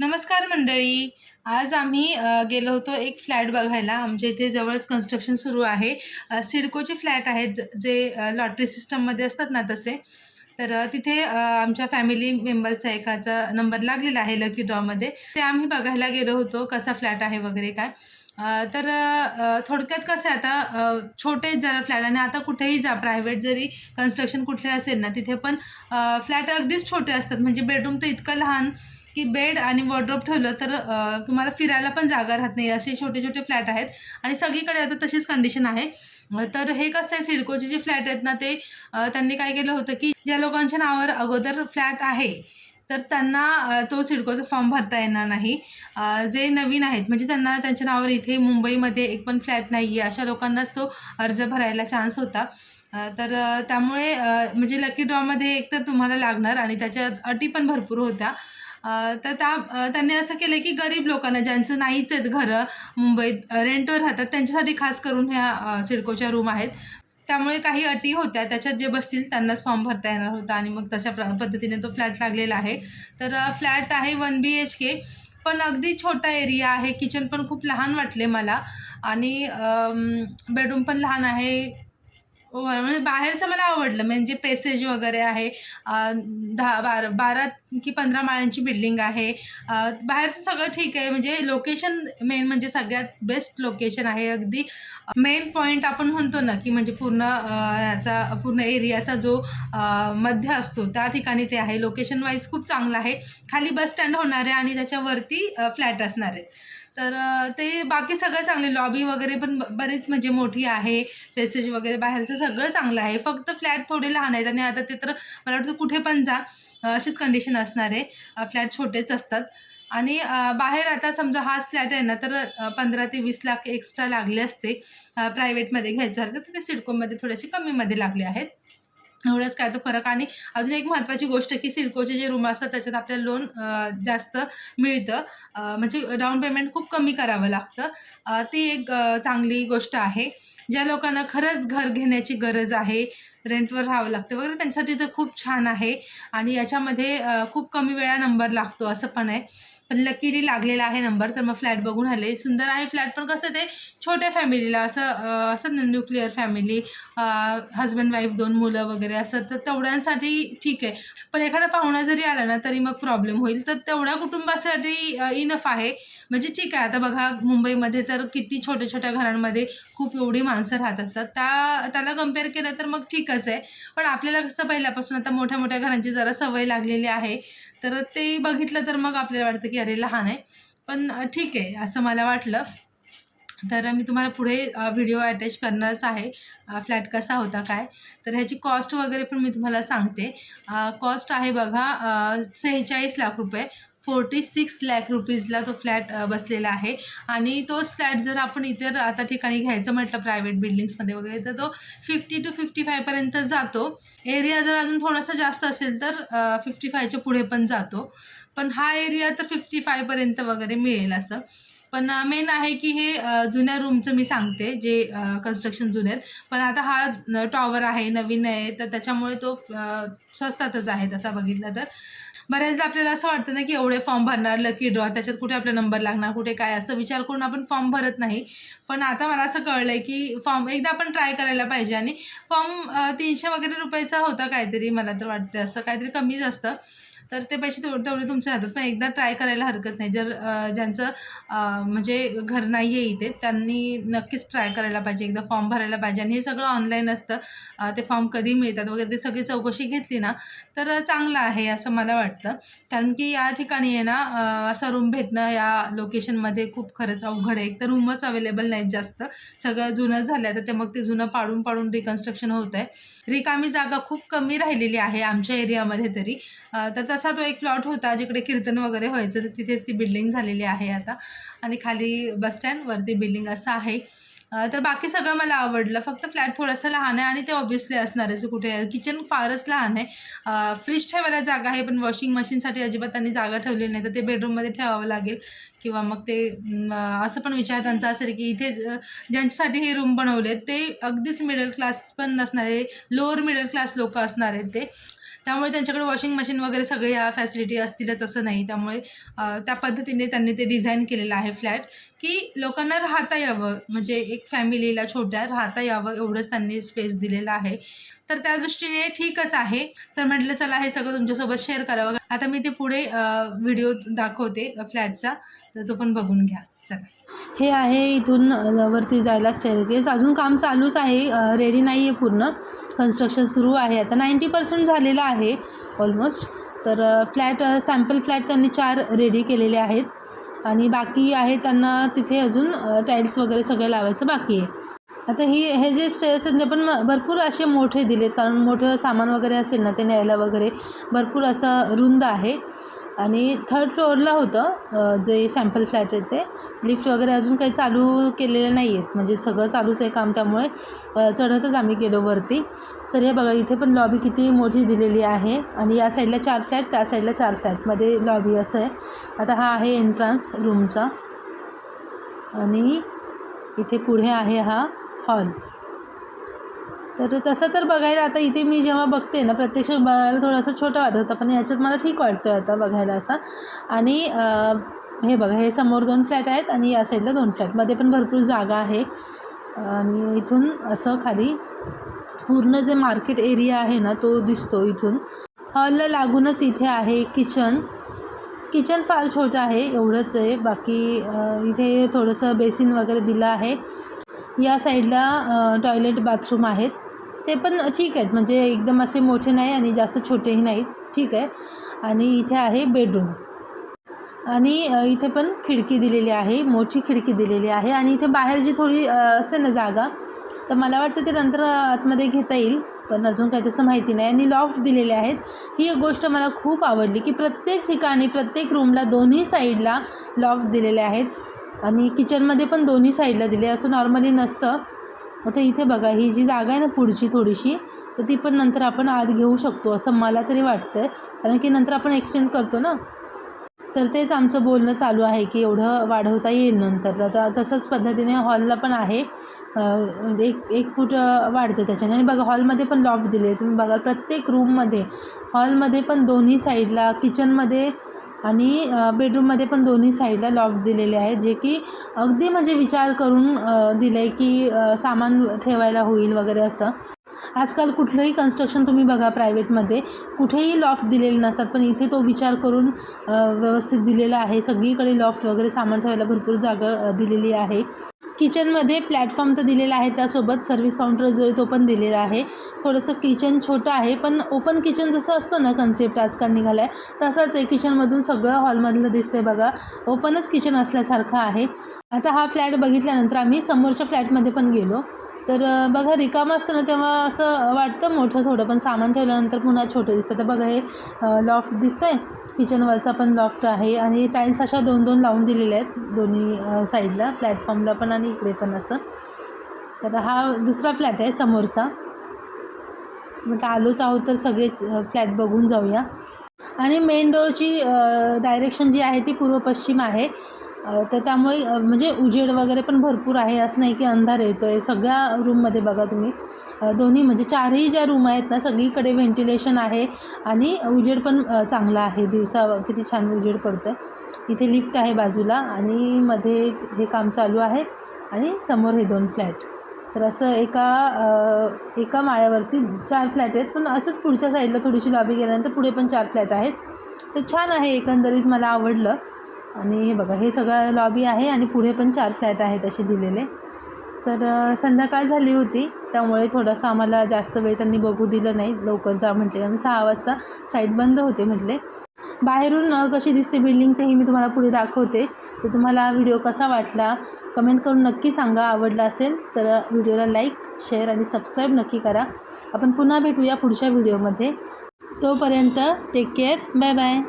नमस्कार मंडळी. आज आम्ही गेलो होतो एक फ्लॅट बघायला. आमच्या इथे जवळच कन्स्ट्रक्शन सुरू आहे. सिडकोचे फ्लॅट आहेत जे लॉटरी सिस्टममध्ये असतात ना तसे. तर तिथे आमच्या फॅमिली मेंबरचा एकाचा नंबर लागलेला आहे लकी ड्रॉमध्ये ते आम्ही बघायला गेलो होतो कसा फ्लॅट आहे वगैरे काय. तर थोडक्यात कसं आहे आता छोटे जरा फ्लॅट आणि आता कुठेही जा प्रायव्हेट जरी कन्स्ट्रक्शन कुठले असेल ना तिथे पण फ्लॅट अगदीच छोटे असतात. म्हणजे बेडरूम तर इतकं लहान की बेड आणि वॉर्ड्रोब ठेवलं तर तुम्हाला फिरायला पण जागा राहत नाही. असे छोटे छोटे फ्लॅट आहेत. आणि सगळीकडे आता तशीच कंडिशन आहे. तर हे कसं आहे सिडकोचे जे फ्लॅट आहेत ना ते त्यांनी काय केलं होतं की ज्या लोकांच्या नावावर अगोदर फ्लॅट आहे तर त्यांना तो सिडकोचा फॉर्म भरता येणार नाही. जे नवीन आहेत म्हणजे त्यांना त्यांच्या नावावर इथे मुंबईमध्ये एक पण फ्लॅट नाही आहे अशा लोकांनाच तो अर्ज भरायला चान्स होता. तर त्यामुळे म्हणजे लकी ड्रॉमध्ये एक तर तुम्हाला लागणार आणि त्याच्यात अटी पण भरपूर होत्या. तर त्या त्यांनी असं केलं की गरीब लोकांना ज्यांचं नाहीच आहेत घरं मुंबईत रेंटवर राहतात त्यांच्यासाठी खास करून ह्या सिडकोच्या रूम आहेत. त्यामुळे काही अटी होत्या त्याच्यात जे बसतील त्यांनाच फॉर्म भरता येणार होता आणि मग तशा प्र पद्धतीने तो फ्लॅट लागलेला आहे. तर फ्लॅट आहे वन बी एच के पण अगदी छोटा एरिया आहे किचन पण खूप लहान वाटले मला. आणि बेडरूम पण लहान आहे. म्हणजे बाहेरचं मला आवडलं म्हणजे पेसेज वगैरे आहे. दहा बारा बारा की पंधरा माळ्यांची बिल्डिंग आहे. बाहेरचं सगळं ठीक आहे. म्हणजे लोकेशन मेन म्हणजे सगळ्यात बेस्ट लोकेशन आहे. अगदी मेन पॉईंट आपण म्हणतो ना की म्हणजे पूर्ण याचा पूर्ण एरियाचा जो मध्य असतो त्या ठिकाणी ते आहे. लोकेशन वाईज खूप चांगलं आहे. खाली बस स्टँड होणार आहे आणि त्याच्यावरती फ्लॅट असणार आहेत. तर ते बाकी सगळं चांगले. लॉबी वगैरे पण बरेच म्हणजे मोठी आहे. पेसेज वगैरे बाहेरचं सगळं चांगलं आहे. फक्त फ्लॅट थोडे लहान आहेत आणि आता ते तर मला वाटतं कुठे पण जा. अशीच कंडिशन असणारे आहे. फ्लॅट छोटेच असतात. आणि बाहेर आता समजा हाच फ्लॅट आहे ना तर पंधरा ते वीस लाख एक्स्ट्रा लागले असते प्रायव्हेटमध्ये घ्यायचं झालं तर ते सिडकोमध्ये थोडेसे कमीमध्ये लागले आहेत. एवढंच काय तो फरक. आणि अजून एक महत्त्वाची गोष्ट की सिडकोचे जे रूम असतात त्याच्यात आपल्याला लोन जास्त मिळतं. म्हणजे डाऊन पेमेंट खूप कमी करावं लागतं. ती एक चांगली गोष्ट आहे. ज्या लोकांना खरंच घर घेण्याची गरज आहे रेंटवर राहावं लागतं वगैरे त्यांच्यासाठी तर खूप छान आहे. आणि याच्यामध्ये खूप कमी वेळा नंबर लागतो असं पण आहे. पण लकीली लागलेला आहे नंबर तर मग फ्लॅट बघून आले. सुंदर आहे फ्लॅट पण कसं ते छोट्या फॅमिलीला असं असं ना न्यूक्लिअर फॅमिली हजबंड वाईफ दोन मुलं वगैरे असं तर तेवढ्यांसाठी ठीक आहे. पण एखादा पाहुणा जरी आला ना तरी मग प्रॉब्लेम होईल. तर तेवढ्या कुटुंबासाठी इनफ आहे. म्हणजे ठीक आहे. आता बघा मुंबईमध्ये तर किती छोट्या छोट्या घरांमध्ये खूप एवढी माणसं राहत असतात. त्या त्याला कंपेअर केलं तर मग ठीकच आहे. पण आपल्याला कसं पहिल्यापासून आता मोठ्या मोठ्या घरांची जरा सवय लागलेली आहे. तर ते बघितलं तर मग आपल्याला वाटतं की अरे लहान आहे. पण ठीक आहे असं मला वाटलं. तर मी तुम्हाला पुढे व्हिडिओ अटॅच करणारच आहे. फ्लॅट कसा होता काय? तर ह्याची कॉस्ट वगैरे पण मी तुम्हाला सांगते. कॉस्ट आहे बघा सेहेचाळीस लाख रुपये. फोर्टी सिक्स लॅक रुपीजला तो फ्लॅट बसलेला आहे. आणि तोच फ्लॅट जर आपण इतर आता ठिकाणी घ्यायचं म्हटलं प्रायव्हेट बिल्डिंग्समध्ये वगैरे तर तो फिफ्टी टू फिफ्टी फायपर्यंत जातो. एरिया जर अजून थोडासा जास्त असेल तर फिफ्टी फायच्या पुढे पण जातो. पण हा एरिया तर फिफ्टी फायपर्यंत वगैरे मिळेल असं. पण मेन आहे की हे जुन्या रूमचं मी सांगते जे कन्स्ट्रक्शन जुने आहेत. पण आता हा टॉवर आहे नवीन आहे तर त्याच्यामुळे तो स्वस्तातच आहे तसा बघितला तर. बऱ्याचदा आपल्याला असं वाटतं ना की एवढे फॉर्म भरणार लकी ड्रॉ त्याच्यात कुठे आपला नंबर लागणार कुठे काय असं विचार करून आपण फॉर्म भरत नाही. पण आता मला असं कळलं आहे की फॉर्म एकदा आपण ट्राय करायला पाहिजे. आणि फॉर्म तीनशे वगैरे रुपयाचा होता काहीतरी मला तर वाटतं असं काहीतरी कमीच असतं. तर ते पैसे तेवढे तेवढे तुमच्या हातात. पण एकदा ट्राय करायला हरकत नाही. जर ज्यांचं म्हणजे घर नाही आहे इथे त्यांनी नक्कीच ट्राय करायला पाहिजे. एकदा फॉर्म भरायला पाहिजे. आणि हे सगळं ऑनलाईन असतं. ते फॉर्म कधी मिळतात वगैरे ते सगळी चौकशी घेतली ना तर चांगलं आहे असं मला वाटतं. कारण की या ठिकाणी आहे ना असा रूम भेटणं या लोकेशनमध्ये खूप खरंच अवघड आहे. एक तर रूमच अवेलेबल नाहीत जास्त. सगळं जुनं झालं तर ते मग ते जुनं पाडून पाडून रिकन्स्ट्रक्शन होत आहे रिकामी जागा खूप कमी राहिलेली आहे आमच्या एरियामध्ये तरी. तर असा तो एक प्लॉट होता जिकडे कीर्तन वगैरे व्हायचं. तर तिथेच ती बिल्डिंग झालेली आहे आता. आणि खाली बस स्टँड वरती बिल्डिंग असं आहे. तर बाकी सगळं मला आवडलं. फक्त फ्लॅट थोडंसं लहान आहे आणि ते ऑब्विसली असणारच कुठे किचन फारच लहान आहे. फ्रीज ठेवायला जागा आहे पण वॉशिंग मशीनसाठी अजिबात त्यांनी जागा ठेवली नाही. तर ते बेडरूममध्ये ठेवावं लागेल. किंवा मग ते असं पण विचार त्यांचा असेल की इथे ज्यांच्यासाठी हे रूम बनवले ते अगदीच मिडल क्लास पण नसणारे लोअर मिडल क्लास लोक असणार आहेत ते. त्यामुळे त्यांच्याकडे वॉशिंग मशीन वगैरे सगळे या फॅसिलिटी असतीलच असं नाही. त्यामुळे त्या पद्धतीने त्यांनी ते डिझाईन केलेलं आहे फ्लॅट की लोकांना राहता यावं. म्हणजे एक फॅमिलीला छोट्या राहता यावं एवढंच त्यांनी स्पेस दिलेलं आहे. तर त्या दृष्टीने ठीकच आहे. तर म्हटलं चला हे सगळं तुमच्यासोबत शेअर करावं. आता मी ते पुढे व्हिडिओ दाखवते फ्लॅटचा तर तो पण बघून घ्या. चला. हे आहे इथून वरती जायला स्टेअरकेस अजून काम चालूच आहे. रेडी नाही आहे पूर्ण. कन्स्ट्रक्शन सुरू आहे. आता नाईंटी पर्सेंट झालेलं आहे ऑलमोस्ट तर फ्लॅट सॅम्पल फ्लॅट त्यांनी चार रेडी केलेले आहेत. आणि बाकी आहे त्यांना तिथे अजून टाईल्स वगैरे सगळं लावायचं बाकी आहे. आता ही हे जे स्टेअर्स आहेत ते पण भरपूर असे मोठे दिलेत कारण मोठं सामान वगैरे असेल ना ते न्यायला वगैरे भरपूर असं रुंद आहे. आणि थर्ड फ्लोअरला होतं जे सॅम्पल फ्लॅट आहेत ते. लिफ्ट वगैरे अजून काही चालू केलेले नाही आहेत. म्हणजे सगळं चालूच आहे काम त्यामुळे चढतच आम्ही गेलो वरती. तर हे बघा इथे पण लॉबी किती मोठी दिलेली आहे. आणि या साईडला चार फ्लॅट त्या साईडला चार फ्लॅटमध्ये लॉबी असं आहे. आता हा आहे एंट्रन्स रूमचा आणि इथे पुढे आहे हा हॉल तर तसं तर बघायला आता इथे मी जेव्हा बघते ना प्रत्यक्ष बघायला थोडंसं छोटं वाटत होतं पण याच्यात मला ठीक वाटतं आता बघायला असा. आणि हे बघा हे समोर दोन फ्लॅट आहेत आणि या साईडला दोन फ्लॅटमध्ये पण भरपूर जागा आहे. आणि इथून असं खाली पूर्ण जे मार्केट एरिया आहे ना तो दिसतो इथून. हॉलला लागूनच इथे आहे किचन. किचन फार छोटं आहे एवढंच आहे. बाकी इथे थोडंसं बेसिन वगैरे दिलं आहे. या साईडला टॉयलेट बाथरूम आहेत. ते पण ठीक आहेत. म्हणजे एकदम असे मोठे नाही आणि जास्त छोटेही नाहीत. ठीक आहे. आणि इथे आहे बेडरूम. आणि इथे पण खिडकी दिलेली आहे. मोठी खिडकी दिलेली आहे. आणि इथे बाहेर जी थोडी असते ना जागा. तर मला वाटतं ते नंतर आतमध्ये घेता येईल. पण अजून काही तसं माहिती नाही. आणि लॉफ्ट दिलेले आहेत. ही एक गोष्ट मला खूप आवडली की प्रत्येक ठिकाणी प्रत्येक रूमला दोन्ही साईडला लॉफ्ट दिलेले आहेत. आणि किचनमध्ये पण दोन्ही साईडला दिले. असं नॉर्मली नसतं. आता इथे बघा ही जी जागा आहे ना पुढची थोडीशी तर ती पण नंतर आपण आत घेऊ शकतो असं मला तरी वाटतं आहे कारण की नंतर आपण एक्सटेंड करतो ना. तर तेच आमचं बोलणं चालू आहे की एवढं वाढवता येईल नंतर. आता तसंच पद्धतीने हॉलला पण आहे. एक एक फूट वाढते त्याच्याने. आणि बघा हॉलमध्ये पण लॉफ्ट दिले. तुम्ही बघाल प्रत्येक रूममध्ये हॉलमध्ये पण दोन्ही साईडला किचनमध्ये आणि बेडरूममध्ये पण दोन्ही साईडला लॉफ्ट दिलेले आहे जे की अगदी म्हणजे विचार करून दिले की सामान ठेवायला होईल वगैरे असं. आजकाल कुठलंही कन्स्ट्रक्शन तुम्ही बघा प्रायव्हेटमध्ये कुठेही लॉफ्ट दिलेले नसतात पण इथे तो विचार करून व्यवस्थित दिलेला आहे. सगळीकडे लॉफ्ट वगैरे सामान ठेवायला भरपूर जागा दिलेली आहे. किचनमध्ये प्लॅटफॉर्म तर दिलेला आहे त्यासोबत सर्व्हिस काउंटर जो आहे तो पण दिलेला आहे. थोडंसं किचन छोटं आहे पण ओपन किचन जसं असतं ना कन्सेप्ट आजकाल निघाला आहे तसाच आहे. किचनमधून सगळं हॉलमधलं दिसतंय बघा. ओपनच किचन असल्यासारखं आहे. आता हा फ्लॅट बघितल्यानंतर आम्ही समोरच्या फ्लॅटमध्ये पण गेलो. तर बघा रिकामं असतं ना तेव्हा असं वाटतं मोठं थोडं पण सामान ठेवल्यानंतर पुन्हा छोटं दिसतं. तर बघा हे लॉफ्ट दिसतं आहे किचनवरचा पण लॉफ्ट आहे आणि टाईल्स अशा दोन दोन लावून दिलेल्या आहेत दोन्ही साईडला प्लॅटफॉर्मला पण आणि इकडे पण असं. तर हा दुसरा फ्लॅट आहे समोरचा. मग आलोच आहोत तर सगळेच फ्लॅट बघून जाऊया. आणि मेन डोअरची डायरेक्शन जी आहे ती पूर्व पश्चिम आहे. तर त्यामुळे म्हणजे उजेड वगैरे पण भरपूर आहे असं नाही की अंधार येतो आहे सगळ्या रूममध्ये बघा तुम्ही. दोन्ही म्हणजे चारही ज्या रूम आहेत ना सगळीकडे व्हेंटिलेशन आहे आणि उजेड पण चांगला आहे. दिवसा किती छान उजेड पडतं इथे लिफ्ट आहे बाजूला आणि मध्ये हे काम चालू आहे आणि समोर हे दोन फ्लॅट तर असं एका एका माळ्यावरती चार फ्लॅट आहेत. पण असंच पुढच्या साईडला थोडीशी लॉबी गेल्यानंतर पुढे पण चार फ्लॅट आहेत. तर छान आहे एकंदरीत मला आवडलं. आणि हे बघा हे सगळं लॉबी आहे आणि पुढे पण चार फ्लॅट आहेत असे दिलेले. तर संध्याकाळ झाली होती त्यामुळे थोडंसं आम्हाला जास्त वेळ त्यांनी बघू दिलं नाही. लवकर जा म्हटले आणि सहा वाजता साईट बंद होते म्हटले. बाहेरून कशी दिसते बिल्डिंग तेही मी तुम्हाला पुढे दाखवते. तर तुम्हाला व्हिडिओ कसा वाटला कमेंट करून नक्की सांगा. आवडला असेल तर व्हिडिओला लाईक शेअर आणि सबस्क्राईब नक्की करा. आपण पुन्हा भेटूया पुढच्या व्हिडिओमध्ये तोपर्यंत टेक केअर बाय बाय